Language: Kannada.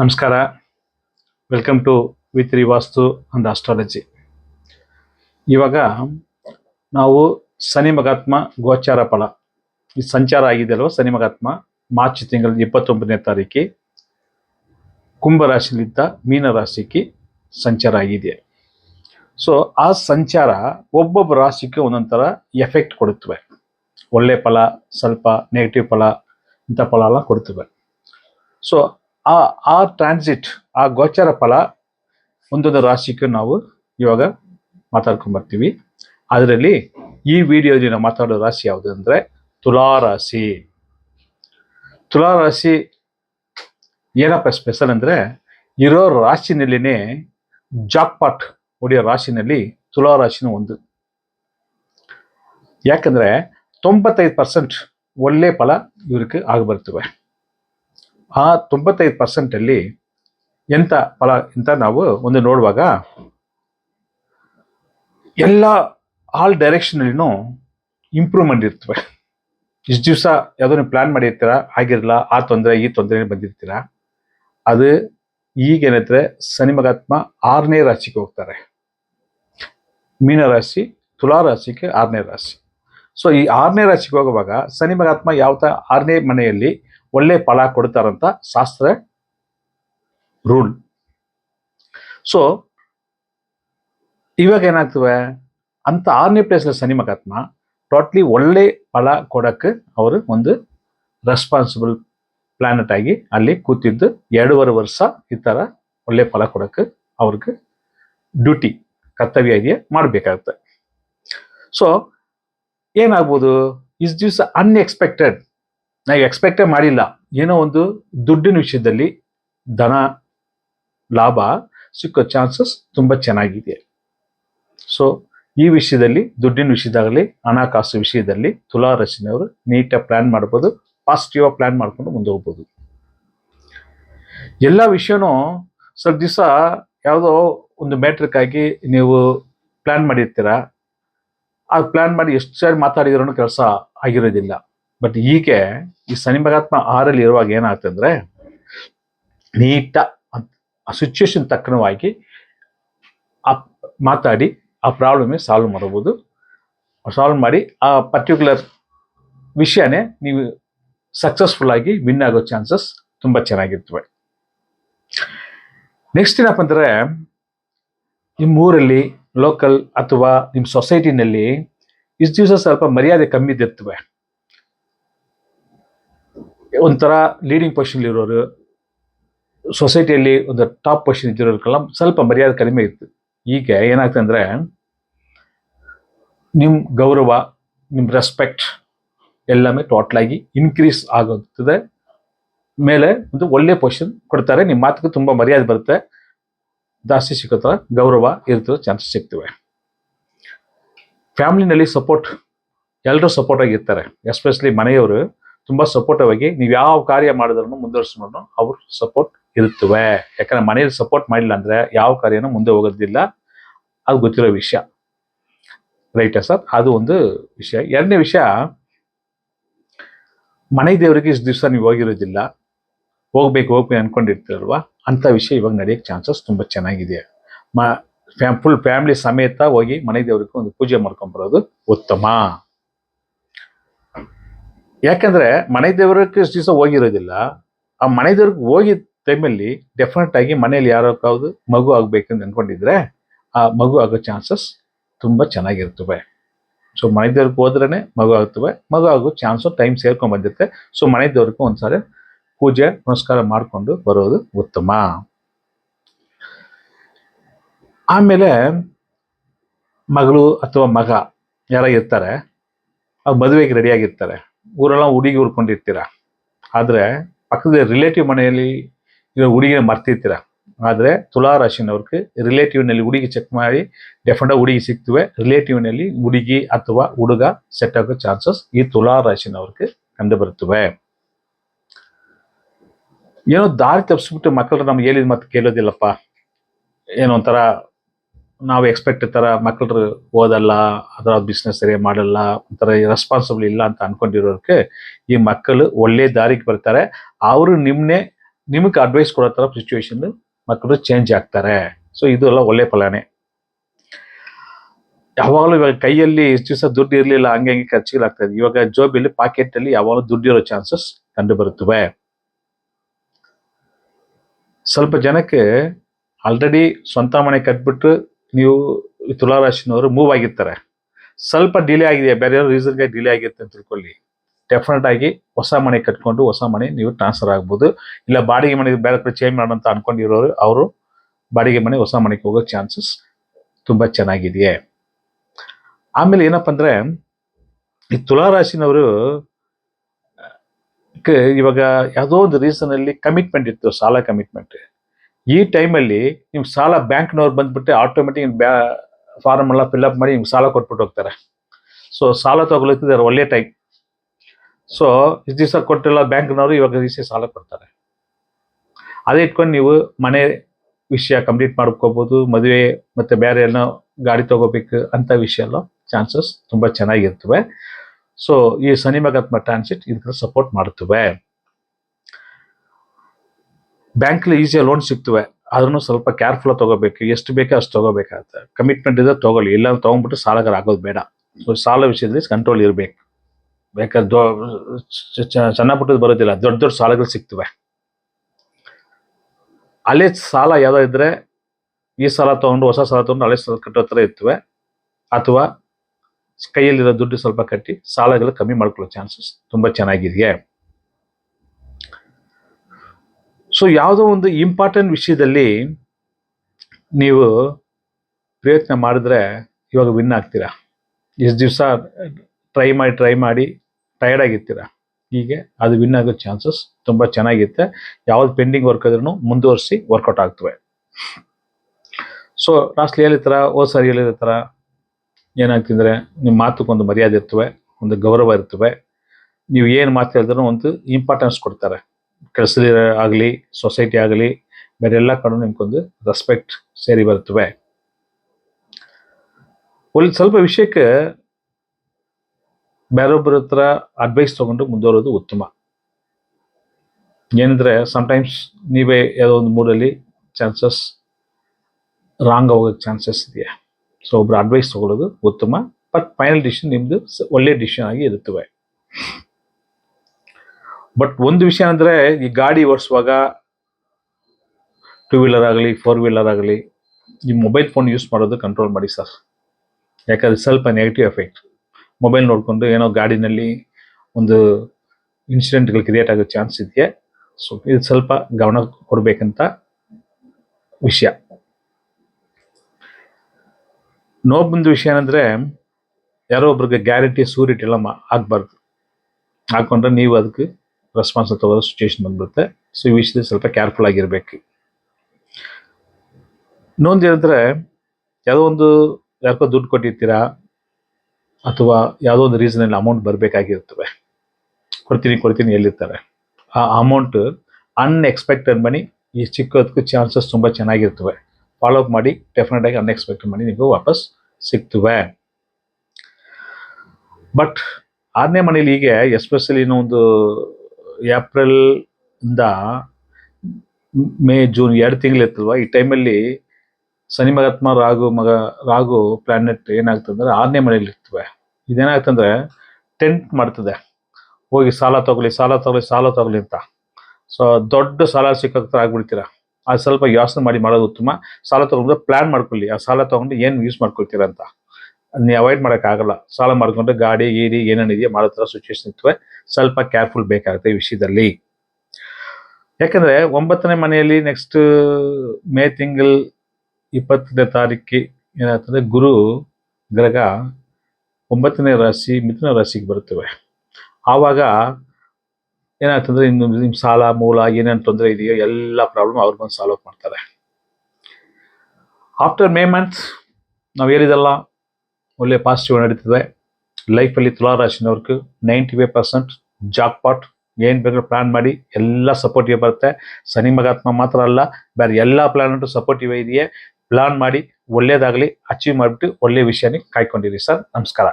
ನಮಸ್ಕಾರ. Welcome to with vastu and astrology ಇವಾಗ ನಾವು ಶನಿ ಮಗಾತ್ಮ ಗೋಚಾರ ಫಲ. ಈ ಸಂಚಾರ ಆಗಿದೆ ಅಲ್ವಾ ಶನಿ ಮಗಾತ್ಮ ಮಾರ್ಚ್ ತಿಂಗಳ ಇಪ್ಪತ್ತೊಂಬತ್ತನೇ ತಾರೀಕಿ ಕುಂಭರಾಶಿಲಿದ್ದ ಮೀನ ರಾಶಿಗೆ ಸಂಚಾರ ಆಗಿದೆ. ಸೊ ಆ ಸಂಚಾರ ಒಬ್ಬೊಬ್ಬ ರಾಶಿಗೆ ಒಂದೊಂಥರ ಥರ ಎಫೆಕ್ಟ್ ಕೊಡುತ್ತವೆ. ಒಳ್ಳೆ ಫಲ, ಸ್ವಲ್ಪ ನೆಗೆಟಿವ್ ಫಲ, ಇಂಥ ಫಲ ಎಲ್ಲ ಕೊಡ್ತವೆ ಸೊ ಆ ಆ ಟ್ರಾನ್ಸಿಟ್ ಆ ಗೋಚರ ಫಲ ಒಂದೊಂದು ರಾಶಿಗೆ ನಾವು ಇವಾಗ ಮಾತಾಡ್ಕೊಂಡು ಬರ್ತೀವಿ. ಅದರಲ್ಲಿ ಈ ವಿಡಿಯೋದಲ್ಲಿ ನಾವು ಮಾತಾಡೋ ರಾಶಿ ಯಾವುದು ಅಂದ್ರೆ ತುಲಾ ರಾಶಿ. ತುಲಾ ಏನಪ್ಪ ಸ್ಪೆಷಲ್ ಅಂದ್ರೆ ಇರೋ ರಾಶಿನಲ್ಲಿನೇ ಜಾಕ್ಪಾಟ್ ಹೊಡೆಯೋ ರಾಶಿನಲ್ಲಿ ತುಲಾ ರಾಶಿನೂ ಒಂದು. ಯಾಕಂದ್ರೆ ತೊಂಬತ್ತೈದು ಪರ್ಸೆಂಟ್ ಒಳ್ಳೆ ಫಲ ಇವ್ರಿಗೆ ಆಗ್ಬರ್ತವೆ. ಆ ತೊಂಬತ್ತೈದು ಪರ್ಸೆಂಟ್ ಅಲ್ಲಿ ಎಂತ ಫಲ ಅಂತ ನಾವು ಒಂದು ನೋಡುವಾಗ ಎಲ್ಲ ಆಲ್ ಡೈರೆಕ್ಷನ್ ಅಲ್ಲಿನೂ ಇಂಪ್ರೂವ್ಮೆಂಟ್ ಇರ್ತವೆ. ಇಷ್ಟು ದಿವಸ ಯಾವುದೋ ಪ್ಲ್ಯಾನ್ ಮಾಡಿರ್ತೀರ? ಆಗಿರಲ್ಲ ಆ ತೊಂದರೆ, ಈ ತೊಂದರೆ ಬಂದಿರ್ತೀರ? ಅದು ಈಗೇನಿದ್ರೆ ಶನಿ ಮಗಾತ್ಮ ಆರನೇ ರಾಶಿಗೆ ಹೋಗ್ತಾರೆ. ಮೀನ ರಾಶಿ, ತುಲಾ ರಾಶಿಗೆ ಆರನೇ ರಾಶಿ. ಸೊ ಈ ಆರನೇ ರಾಶಿಗೆ ಹೋಗುವಾಗ ಶನಿ ಮಗಾತ್ಮ ಯಾವ ಆರನೇ ಮನೆಯಲ್ಲಿ ಒಳ್ಳೆ ಫಲ ಕೊಡ್ತಾರಂತ ಶಾಸ್ತ್ರ ರೂಲ್. ಸೊ ಇವಾಗ ಏನಾಗ್ತವೆ ಅಂತ ಆರನೇ ಪ್ಲೇಸ್ನ ಶನಿ ಮಹಾತ್ಮ ಟೋಟ್ಲಿ ಒಳ್ಳೆ ಫಲ ಕೊಡಕ್ಕೆ ಅವರು ಒಂದು ರೆಸ್ಪಾನ್ಸಿಬಲ್ ಪ್ಲಾನೆಟ್ ಆಗಿ ಅಲ್ಲಿ ಕೂತಿದ್ದು ಎರಡೂವರೆ ವರ್ಷ ಈ ತರ ಒಳ್ಳೆ ಫಲ ಕೊಡಕ್ಕೆ ಅವ್ರಿಗೆ ಡ್ಯೂಟಿ ಕರ್ತವ್ಯ ಇದೆಯಾ ಮಾಡಬೇಕಾಗುತ್ತೆ. ಸೊ ಏನಾಗ್ಬೋದು? ಇಸ್ ದಿವ್ಸ ಅನ್ಎಕ್ಸ್ಪೆಕ್ಟೆಡ್ ನಾವು ಎಕ್ಸ್ಪೆಕ್ಟೇ ಮಾಡಿಲ್ಲ. ಏನೋ ಒಂದು ದುಡ್ಡಿನ ವಿಷಯದಲ್ಲಿ ಧನ, ಲಾಭ ಸಿಕ್ಕೋ ಚಾನ್ಸಸ್ ತುಂಬ ಚೆನ್ನಾಗಿದೆ. ಸೊ ಈ ವಿಷಯದಲ್ಲಿ, ದುಡ್ಡಿನ ವಿಷಯದಾಗಲಿ, ಹಣಕಾಸು ವಿಷಯದಲ್ಲಿ ತುಲಾ ರಚನೆಯವರು ನೀಟಾಗಿ ಪ್ಲಾನ್ ಮಾಡ್ಬೋದು ಪಾಸಿಟಿವ್ ಆಗಿ ಪ್ಲಾನ್ ಮಾಡ್ಕೊಂಡು ಮುಂದೆ ಹೋಗ್ಬೋದು. ಎಲ್ಲ ವಿಷಯನೂ ಸ್ವಲ್ಪ ದಿವಸ ಯಾವುದೋ ಒಂದು ಮ್ಯಾಟ್ರಿಕ್ಕಾಗಿ ನೀವು ಪ್ಲಾನ್ ಮಾಡಿರ್ತೀರ? ಆ ಪ್ಲಾನ್ ಮಾಡಿ ಎಷ್ಟು ಸಾರಿ ಮಾತಾಡಿದ್ರೂ ಕೆಲಸ ಆಗಿರೋದಿಲ್ಲ. ಬಟ್ ಹೀಗೆ ಈ ಶನಿ ಮಗಾತ್ಮ ಆರಲ್ಲಿ ಇರುವಾಗ ಏನಾಗ್ತದೆ ಅಂದ್ರೆ ನೀಟ ಆ ಸಿಚುವೇಶನ್ ತಕ್ಕನವಾಗಿ ಆ ಮಾತಾಡಿ, ಆ ಪ್ರಾಬ್ಲಮ್ ಸಾಲ್ವ್ ಮಾಡಬಹುದು ಸಾಲ್ವ್ ಮಾಡಿ ಆ ಪರ್ಟಿಕ್ಯುಲರ್ ವಿಷಯನೇ ನೀವು ಸಕ್ಸಸ್ಫುಲ್ ಆಗಿ ವಿನ್ ಆಗೋ ಚಾನ್ಸಸ್ ತುಂಬಾ ಚೆನ್ನಾಗಿರ್ತವೆ. ನೆಕ್ಸ್ಟ್ ಏನಪ್ಪ ಅಂದ್ರೆ ನಿಮ್ಮ ಊರಲ್ಲಿ ಲೋಕಲ್ ಅಥವಾ ನಿಮ್ಮ ಸೊಸೈಟಿನಲ್ಲಿ ಇಷ್ಟು ದಿವಸ ಸ್ವಲ್ಪ ಮರ್ಯಾದೆ ಕಮ್ಮಿ ಇದ್ದಿರ್ತವೆ. ಒಂಥರ ಲೀಡಿಂಗ್ ಪೊಸಿಷನ್ ಇರೋರು ಸೊಸೈಟಿಯಲ್ಲಿ ಒಂದು ಟಾಪ್ ಪೊಸಿಷನ್ ಇದ್ದಿರೋರ್ಗೆಲ್ಲ ಸ್ವಲ್ಪ ಮರ್ಯಾದೆ ಕಡಿಮೆ ಇತ್ತು. ಈಗ ಏನಾಗ್ತದೆ ಅಂದರೆ ನಿಮ್ಮ ಗೌರವ ನಿಮ್ಮ ರೆಸ್ಪೆಕ್ಟ್ ಎಲ್ಲಾಮೇ ಟೋಟಲ್ ಆಗಿ ಇನ್ಕ್ರೀಸ್ ಆಗುತ್ತದೆ. ಮೇಲೆ ಒಂದು ಒಳ್ಳೆ ಪೊಸಿಷನ್ ಕೊಡ್ತಾರೆ. ನಿಮ್ಮ ಮಾತಿಗೆ ತುಂಬ ಮರ್ಯಾದೆ ಬರುತ್ತೆ. ಜಾಸ್ತಿ ಸಿಕ್ಕೋ ಗೌರವ ಇರ್ತಿರೋ ಚಾನ್ಸಸ್ ಸಿಗ್ತವೆ. ಫ್ಯಾಮಿಲಿನಲ್ಲಿ ಸಪೋರ್ಟ್ ಎಲ್ಲರೂ ಸಪೋರ್ಟಾಗಿರ್ತಾರೆ ಎಸ್ಪೆಷಲಿ ಮನೆಯವರು ತುಂಬಾ ಸಪೋರ್ಟಿವ್ ಆಗಿ ನೀವು ಯಾವ ಕಾರ್ಯ ಮಾಡಿದ್ರು ಮುಂದುವರಿಸ್ಕೊಂಡು ಅವ್ರ ಸಪೋರ್ಟ್ ಇರುತ್ತವೆ. ಯಾಕಂದ್ರೆ ಮನೆಯಲ್ಲಿ ಸಪೋರ್ಟ್ ಮಾಡಿಲ್ಲ ಅಂದ್ರೆ ಯಾವ ಕಾರ್ಯನೂ ಮುಂದೆ ಹೋಗೋದಿಲ್ಲ. ಅದು ಗೊತ್ತಿರೋ ವಿಷಯ. ರೈಟಾ ಸರ್? ಅದು ಒಂದು ವಿಷಯ. ಎರಡನೇ ವಿಷಯ, ಮನೆ ದೇವರಿಗೆ ಇಷ್ಟು ದಿವಸ ನೀವು ಹೋಗಿರೋದಿಲ್ಲ. ಹೋಗ್ಬೇಕು ಹೋಗ್ಬೇಕು ಅನ್ಕೊಂಡಿರ್ತೀರಲ್ವಾ? ಅಂತ ವಿಷಯ ಇವಾಗ ನಡೆಯೋಕ್ಕೆ ಚಾನ್ಸಸ್ ತುಂಬಾ ಚೆನ್ನಾಗಿದೆ. ಮ ಫುಲ್ ಫ್ಯಾಮಿಲಿ ಸಮೇತ ಹೋಗಿ ಮನೆ ದೇವರಿಗೆ ಒಂದು ಪೂಜೆ ಮಾಡ್ಕೊಂಬರೋದು ಉತ್ತಮ. ಯಾಕಂದ್ರೆ ಮನೆ ದೇವರಕ್ಕೆ ದಿವಸ ಹೋಗಿರೋದಿಲ್ಲ. ಆ ಮನೆ ದೇವ್ರಿಗೆ ಹೋಗಿದ ಟೈಮಲ್ಲಿ ಡೆಫಿನೆಟ್ ಆಗಿ ಮನೆಯಲ್ಲಿ ಯಾರೋ ಕಾವುದು ಮಗು ಅಂತ ಅನ್ಕೊಂಡಿದ್ರೆ ಆ ಮಗು ಆಗೋ ಚಾನ್ಸಸ್ ತುಂಬಾ ಚೆನ್ನಾಗಿರ್ತವೆ. ಸೊ ಮನೆ ದೇವ್ರಿಗೆ ಹೋದ್ರೇನೆ ಮಗು ಆಗ್ತವೆ, ಮಗು ಆಗೋ ಚಾನ್ಸು ಟೈಮ್ ಸೇರ್ಕೊಂಡ್ ಬಂದಿರುತ್ತೆ. ಸೊ ಮನೆ ದೇವ್ರಿಗೂ ಒಂದ್ಸಾರಿ ಪೂಜೆ, ನಮಸ್ಕಾರ ಮಾಡಿಕೊಂಡು ಬರೋದು ಉತ್ತಮ. ಆಮೇಲೆ ಮಗಳು ಅಥವಾ ಮಗ ಯಾರ ಇರ್ತಾರೆ, ಅವ್ರು ಮದುವೆಗೆ ರೆಡಿಯಾಗಿರ್ತಾರೆ ಊರೆಲ್ಲ ಹುಡುಗಿ ಹುಡ್ಕೊಂಡಿರ್ತೀರ? ಆದರೆ ಪಕ್ಕದ ರಿಲೇಟಿವ್ ಮನೆಯಲ್ಲಿ ಇರೋ ಹುಡುಗಿನ ಮರ್ತಿರ್ತೀರ? ಆದರೆ ತುಲಾ ರಾಶಿನವ್ರಿಗೆ ರಿಲೇಟಿವ್ನಲ್ಲಿ ಹುಡುಗಿ ಚೆಕ್ ಮಾಡಿ ಡೆಫಿನೆಟಾಗಿ ಹುಡುಗಿ ಸಿಗ್ತವೆ. ರಿಲೇಟಿವ್ನಲ್ಲಿ ಹುಡುಗಿ ಅಥವಾ ಹುಡುಗ ಸೆಟ್ ಆಗೋ ಚಾನ್ಸಸ್ ಈ ತುಲಾ ರಾಶಿನವ್ರಿಗೆ ಕಂಡು ಬರುತ್ತವೆ. ಏನೋ ದಾರಿ ತಪ್ಪಿಸ್ಬಿಟ್ಟು ಮಕ್ಕಳು ನಮ್ಗೆ ಹೇಳಿದ ಮತ್ತೆ ಕೇಳೋದಿಲ್ಲಪ್ಪ. ಏನೋ ಒಂಥರ ನಾವು ಎಕ್ಸ್ಪೆಕ್ಟ್ ಥರ ಮಕ್ಕಳು ಓದಲ್ಲ ಅದರ ಬಿಸ್ನೆಸ್ ಸರಿ ಮಾಡಲ್ಲ ಒಂಥರ ರೆಸ್ಪಾನ್ಸಿಬಲ್ ಇಲ್ಲ ಅಂತ ಅನ್ಕೊಂಡಿರೋದಕ್ಕೆ ಈ ಮಕ್ಕಳು ಒಳ್ಳೆ ದಾರಿಗೆ ಬರ್ತಾರೆ. ಅವರು ನಿಮ್ಮನ್ನೇ ನಿಮಗೆ ಅಡ್ವೈಸ್ ಕೊಡೋ ಥರ ಸಿಚುವೇಶನ್ ಮಕ್ಕಳು ಚೇಂಜ್ ಆಗ್ತಾರೆ. ಸೊ ಇದು ಎಲ್ಲ ಒಳ್ಳೆ ಫಲನೇ. ಯಾವಾಗಲೂ ಇವಾಗ ಕೈಯಲ್ಲಿ ಎಷ್ಟು ದಿವಸ ದುಡ್ಡು ಇರಲಿಲ್ಲ, ಹಂಗೆ ಹಂಗೆ ಖರ್ಚಿಗೆ ಆಗ್ತದೆ ಇವಾಗ ಜೋಬಿಯಲ್ಲಿ ಪಾಕೆಟಲ್ಲಿ ಯಾವಾಗಲೂ ದುಡ್ಡಿರೋ ಚಾನ್ಸಸ್ ಕಂಡು ಬರುತ್ತವೆ ಸ್ವಲ್ಪ ಜನಕ್ಕೆ ಆಲ್ರೆಡಿ ಸ್ವಂತ ಮನೆ ಕಟ್ಬಿಟ್ಟು ನೀವು ತುಲಾರಾಶಿನವರು ಮೂವ್ ಆಗಿರ್ತಾರೆ. ಸ್ವಲ್ಪ ಡಿಲೇ ಆಗಿದೆ ಬೇರೆ ರೀಸನ್ಗೆ ಡಿಲೇ ಆಗಿರುತ್ತೆ ಅಂತ ತಿಳ್ಕೊಳ್ಳಿ. ಡೆಫಿನೆಟ್ ಆಗಿ ಹೊಸ ಮನೆ ಕಟ್ಕೊಂಡು ಹೊಸ ಮನೆ ನೀವು ಟ್ರಾನ್ಸ್ಫರ್ ಆಗ್ಬೋದು. ಇಲ್ಲ ಬಾಡಿಗೆ ಮನೆ ಬೇರೆ ಕಡೆ ಚೇಂಜ್ ಮಾಡೋಣ ಅಂತ ಅನ್ಕೊಂಡಿರೋರು, ಅವರು ಬಾಡಿಗೆ ಮನೆ ಹೊಸ ಮನೆಗೆ ಹೋಗೋ ಚಾನ್ಸಸ್ ತುಂಬಾ ಚೆನ್ನಾಗಿದೆಯೇ. ಆಮೇಲೆ ಏನಪ್ಪ ಅಂದರೆ, ಈ ತುಲಾರಾಶಿನವರು ರಾಶಿನವರು ಇವಾಗ ಯಾವುದೋ ಒಂದು ರೀಸನ್ ಅಲ್ಲಿ ಕಮಿಟ್ಮೆಂಟ್ ಇತ್ತು, ಸಾಲ ಕಮಿಟ್ಮೆಂಟ್ ಈ ಟೈಮಲ್ಲಿ ನಿಮ್ಮ ಸಾಲ ಬ್ಯಾಂಕ್ನವ್ರು ಬಂದ್ಬಿಟ್ಟು ಆಟೋಮೆಟಿಕ್ ಬ್ಯಾ ಫಾರ್ಮ್ ಎಲ್ಲ ಫಿಲ್ಅಪ್ ಮಾಡಿ ನಿಮ್ಗೆ ಸಾಲ ಕೊಟ್ಬಿಟ್ಟು ಹೋಗ್ತಾರೆ. ಸೊ ಸಾಲ ತಗೊಳ್ತಿದ್ದಾರೆ ಒಳ್ಳೆ ಟೈಮ್ ಸೊ ಇಷ್ಟು ದಿವಸ ಕೊಟ್ಟಿಲ್ಲ ಬ್ಯಾಂಕ್ನವರು ಇವಾಗ ದಿವಸ ಸಾಲ ಕೊಡ್ತಾರೆ. ಅದೇ ಇಟ್ಕೊಂಡು ನೀವು ಮನೆ ವಿಷಯ ಕಂಪ್ಲೀಟ್ ಮಾಡ್ಕೋಬೋದು, ಮದುವೆ ಮತ್ತು ಬೇರೆ ಏನೋ ಗಾಡಿ ತಗೋಬೇಕು ಅಂತ ವಿಷಯ ಎಲ್ಲ ಚಾನ್ಸಸ್ ತುಂಬ ಚೆನ್ನಾಗಿರ್ತವೆ. ಸೊ ಈ ಸನಿಮಗತ್ಮ ಟ್ರಾನ್ಸಿಟ್ ಇದಕ್ಕೆ ಸಪೋರ್ಟ್ ಮಾಡುತ್ತವೆ ಬ್ಯಾಂಕ್ಲಿ ಈಸಿಯಾಗಿ ಲೋನ್ ಸಿಗ್ತವೆ ಅದನ್ನು ಸ್ವಲ್ಪ ಕೇರ್ಫುಲ್ ತಗೋಬೇಕು, ಎಷ್ಟು ಬೇಕೋ ಅಷ್ಟು ತಗೋಬೇಕಾಗುತ್ತೆ. ಕಮಿಟ್ಮೆಂಟ್ ಇದ್ರೆ ತಗೊಳ್ಳಿ ಇಲ್ಲ ತಗೊಂಡ್ಬಿಟ್ಟು ಸಾಲಗಾರ ಆಗೋದು ಬೇಡ. ಸೊ ಸಾಲ ವಿಷಯದಲ್ಲಿ ಕಂಟ್ರೋಲ್ ಇರಬೇಕು. ಬೇಕಾದ್ರೆ ಸಣ್ಣ ಪುಟ್ಟದ್ದು ಬರೋದಿಲ್ಲ, ದೊಡ್ಡ ದೊಡ್ಡ ಸಾಲಗಳು ಸಿಗ್ತವೆ. ಹಳೆ ಸಾಲ ಯಾವ್ದೋ ಇದ್ರೆ, ಈ ಸಾಲ ತಗೊಂಡು ಹೊಸ ಸಾಲ ತಗೊಂಡು ಹಳೆ ಸಾಲ ಕಟ್ಟೋ ಥರ ಇರ್ತವೆ. ಅಥವಾ ಕೈಯಲ್ಲಿರೋ ದುಡ್ಡು ಸ್ವಲ್ಪ ಕಟ್ಟಿ ಸಾಲಗಳು ಕಮ್ಮಿ ಮಾಡ್ಕೊಳ್ಳೋ ಚಾನ್ಸಸ್ ತುಂಬ ಚೆನ್ನಾಗಿದೆಯೇ. ಸೊ ಯಾವುದೋ ಒಂದು ಇಂಪಾರ್ಟೆಂಟ್ ವಿಷಯದಲ್ಲಿ ನೀವು ಪ್ರಯತ್ನ ಮಾಡಿದ್ರೆ ಇವಾಗ ವಿನ್ ಆಗ್ತೀರಾ? ಎಷ್ಟು ದಿವಸ ಟ್ರೈ ಮಾಡಿ ಟ್ರೈ ಮಾಡಿ ಟಯರ್ಡ್ ಆಗಿರ್ತೀರ? ಹೀಗೆ ಅದು ವಿನ್ ಆಗೋ ಚಾನ್ಸಸ್ ತುಂಬ ಚೆನ್ನಾಗಿರುತ್ತೆ. ಯಾವ್ದು ಪೆಂಡಿಂಗ್ ವರ್ಕ್ ಆದ್ರೂ ಮುಂದುವರಿಸಿ ವರ್ಕೌಟ್ ಆಗ್ತವೆ. ಸೊ ಲಾಸ್ಟ್ಲಿ ಹೇಳಿರ್ತಾರ ಓ ಸರ್ ಹೇಳಿರ್ತಾರ ಏನಾಗ್ತಿದ್ರೆ ನಿಮ್ಮ ಮಾತಕ್ಕೊಂದು ಮರ್ಯಾದೆ ಇರ್ತವೆ, ಒಂದು ಗೌರವ ಇರ್ತವೆ. ನೀವು ಏನು ಮಾತು ಹೇಳಿದ್ರು ಒಂದು ಇಂಪಾರ್ಟೆನ್ಸ್ ಕೊಡ್ತಾರೆ. ಕೆಲಸದಲ್ಲಿ ಆಗಲಿ ಸೊಸೈಟಿ ಆಗಲಿ ಬೇರೆ ಎಲ್ಲ ಕಡೆ ನಿಮ್ಗೊಂದು ರೆಸ್ಪೆಕ್ಟ್ ಸೇರಿ ಬರ್ತವೆ. ಒಂದು ಸ್ವಲ್ಪ ವಿಷಯಕ್ಕೆ ಬೇರೊಬ್ಬರ ಹತ್ರ ಅಡ್ವೈಸ್ ತಗೊಂಡು ಮುಂದುವರೋದು ಉತ್ತಮ. ಏನಂದ್ರೆ ಸಮಟೈಮ್ಸ್ ನೀವೇ ಯಾವುದೋ ಒಂದು ಮೂಡಲ್ಲಿ ಚಾನ್ಸಸ್ ರಾಂಗ್ ಹೋಗೋಕ್ಕೆ ಚಾನ್ಸಸ್ ಇದೆಯಾ? ಸೊ ಒಬ್ರು ಅಡ್ವೈಸ್ ತಗೊಳ್ಳೋದು ಉತ್ತಮ ಬಟ್ ಫೈನಲ್ ಡಿಸಿಷನ್ ನಿಮ್ದು ಒಳ್ಳೆ ಡಿಸಿಷನ್ ಆಗಿ ಇರುತ್ತವೆ. ಬಟ್ ಒಂದು ವಿಷಯ ಅಂದ್ರೆ ಈ ಗಾಡಿ ಓಡಿಸುವಾಗ ಟೂ ವೀಲರ್ ಆಗಲಿ ಫೋರ್ ವೀಲರ್ ಆಗಲಿ, ಈ ಮೊಬೈಲ್ ಫೋನ್ ಯೂಸ್ ಮಾಡೋದು ಕಂಟ್ರೋಲ್ ಮಾಡಿ ಸರ್ ಯಾಕಂದ್ರೆ ಸ್ವಲ್ಪ ನೆಗೆಟಿವ್ ಎಫೆಕ್ಟ್ ಮೊಬೈಲ್ ನೋಡಿಕೊಂಡು ಏನೋ ಗಾಡಿನಲ್ಲಿ ಒಂದು ಇನ್ಸಿಡೆಂಟ್ಗಳು ಕ್ರಿಯೇಟ್ ಆಗೋ ಚಾನ್ಸ್ ಇದೆಯಾ? ಸೊ ಇದು ಸ್ವಲ್ಪ ಗಮನ ಕೊಡಬೇಕಂತ ವಿಷಯ. ನೋಬಂದು ವಿಷಯ ಏನಂದ್ರೆ, ಯಾರೋ ಒಬ್ರಿಗೆ ಗ್ಯಾರಂಟಿ ಸೂರಿಟಿ ಎಲ್ಲ ಆಗ್ಬಾರ್ದು. ಹಾಕೊಂಡ್ರೆ ನೀವು ಅದಕ್ಕೆ ರೆಸ್ಪಾನ್ಸ್ ತಗೋದು ಸಿಚುವೇಶನ್ ಬಂದ್ಬಿಡುತ್ತೆ. ಸೊ ಈ ವಿಷಯದಲ್ಲಿ ಸ್ವಲ್ಪ ಕೇರ್ಫುಲ್ ಆಗಿರ್ಬೇಕು. ಇನ್ನೊಂದು ಏನಂದ್ರೆ, ಯಾವುದೋ ಒಂದು ಯಾರಿಗೋ ದುಡ್ಡು ಕೊಟ್ಟಿರ್ತೀರಾ? ಅಥವಾ ಯಾವುದೋ ಒಂದು ರೀಸನಲ್ಲಿ ಅಮೌಂಟ್ ಬರಬೇಕಾಗಿರ್ತವೆ. ಕೊಡ್ತೀನಿ ಕೊಡ್ತೀನಿ ಎಲ್ಲಿರ್ತಾರೆ ಆ ಅಮೌಂಟ್ ಅನ್ಎಕ್ಸ್ಪೆಕ್ಟೆಡ್ ಮನಿ ಈ ಚಿಕ್ಕದಕ್ಕೂ ಚಾನ್ಸಸ್ ತುಂಬ ಚೆನ್ನಾಗಿರ್ತವೆ. ಫಾಲೋ ಅಪ್ ಮಾಡಿ ಡೆಫಿನೆಟ್ ಆಗಿ ಅನ್ಎಕ್ಸ್ಪೆಕ್ಟೆಡ್ ಮನಿ ನಿಮಗೆ ವಾಪಸ್ ಸಿಗ್ತವೆ. ಬಟ್ ಆರನೇ ಮನೇಲಿ ಹೀಗೆ ಎಸ್ಪೆಷಲಿ ಒಂದು ಏಪ್ರಿಲ್ ಇಂದ ಮೇ, ಜೂನ್ ಎರಡು ತಿಂಗಳಿರ್ತಲ್ವ, ಈ ಟೈಮಲ್ಲಿ ಶನಿ ಮಹಾತ್ಮ ರಾಗು ಮಗ ರಾಗು ಪ್ಲಾನೆಟ್ ಏನಾಗ್ತಂದ್ರೆ ಆರನೇ ಮನೇಲಿ ಇರ್ತವೆ. ಇದೇನಾಗ್ತಂದ್ರೆ ಟೆಂಟ್ ಮಾಡ್ತದೆ. ಹೋಗಿ ಸಾಲ ತಗೊಳ್ಳಿ ಸಾಲ ತಗೊಳ್ಳಿ ಸಾಲ ತಗೊಳ್ಳಿ ಅಂತ. ಸೊ ದೊಡ್ಡ ಸಾಲ ಸಿಕ್ಕತ್ತ ಆಗ್ಬಿಡ್ತೀರಾ. ಅದು ಸ್ವಲ್ಪ ಯೋಚನೆ ಮಾಡಿ ಮಾಡೋದು ಉತ್ತಮ. ಸಾಲ ತಗೊಂಡ್ರೆ ಪ್ಲಾನ್ ಮಾಡ್ಕೊಳ್ಳಿ. ಆ ಸಾಲ ತಗೊಂಡು ಏನು ಯೂಸ್ ಮಾಡ್ಕೊಳ್ತೀರಾ ಅಂತ. ನೀವು ಅವಾಯ್ಡ್ ಮಾಡೋಕ್ಕಾಗಲ್ಲ ಸಾಲ ಮಾಡಿಕೊಂಡ್ರೆ ಗಾಡಿ, ಗೀಡಿ ಏನೇನಿದೆಯೋ ಮಾಡೋ ಥರ ಸಿಚುವೇಶನ್ ಇರ್ತವೆ. ಸ್ವಲ್ಪ ಕೇರ್ಫುಲ್ ಬೇಕಾಗುತ್ತೆ ಈ ವಿಷಯದಲ್ಲಿ. ಯಾಕಂದ್ರೆ ಒಂಬತ್ತನೇ ಮನೆಯಲ್ಲಿ ನೆಕ್ಸ್ಟ್ ಮೇ ತಿಂಗಳು ಇಪ್ಪತ್ತನೇ ತಾರೀಕಿಗೆ ಏನಾಗ್ತದೆ, ಗುರು ಗ್ರಹ ಒಂಬತ್ತನೇ ರಾಶಿ, ಮಿಥುನ ರಾಶಿಗೆ ಬರುತ್ತವೆ. ಆವಾಗ ಏನಾಗ್ತಂದ್ರೆ ಇನ್ನು ನಿಮ್ಮ ಸಾಲ, ಮೂಲ ಏನೇನು ತೊಂದರೆ ಇದೆಯೋ ಎಲ್ಲ ಪ್ರಾಬ್ಲಮ್ ಅವ್ರು ಬಂದು ಸಾಲ್ವ್ ಮಾಡ್ತಾರೆ. ಆಫ್ಟರ್ ಮೇ ಮಂತ್ ನಾವು ಹೇಳಿದಲ್ಲ ಒಳ್ಳೆ ಪಾಸಿಟಿವ್ ನಡೀತದೆ. ಲೈಫಲ್ಲಿ ತುಲಾರಾಶಿನವ್ರಿಗೆ ninety five percent jackpot ಏನು ಬೇಕಾದ್ರೂ ಪ್ಲಾನ್ ಮಾಡಿ, ಎಲ್ಲ ಸಪೋರ್ಟಿವ್ ಬರುತ್ತೆ. ಸನಿ ಮಗಾತ್ಮ ಮಾತ್ರ ಅಲ್ಲ, ಬೇರೆ ಎಲ್ಲ ಪ್ಲಾನೆಟು ಸಪೋರ್ಟಿವ್ ಇದೆಯೇ. ಪ್ಲಾನ್ ಮಾಡಿ, ಒಳ್ಳೇದಾಗಲಿ ಅಚೀವ್ ಮಾಡಿಬಿಟ್ಟು ಒಳ್ಳೆ ವಿಷಯನೇ ಕಾಯ್ಕೊಂಡಿರಿ ಸರ್. ನಮಸ್ಕಾರ.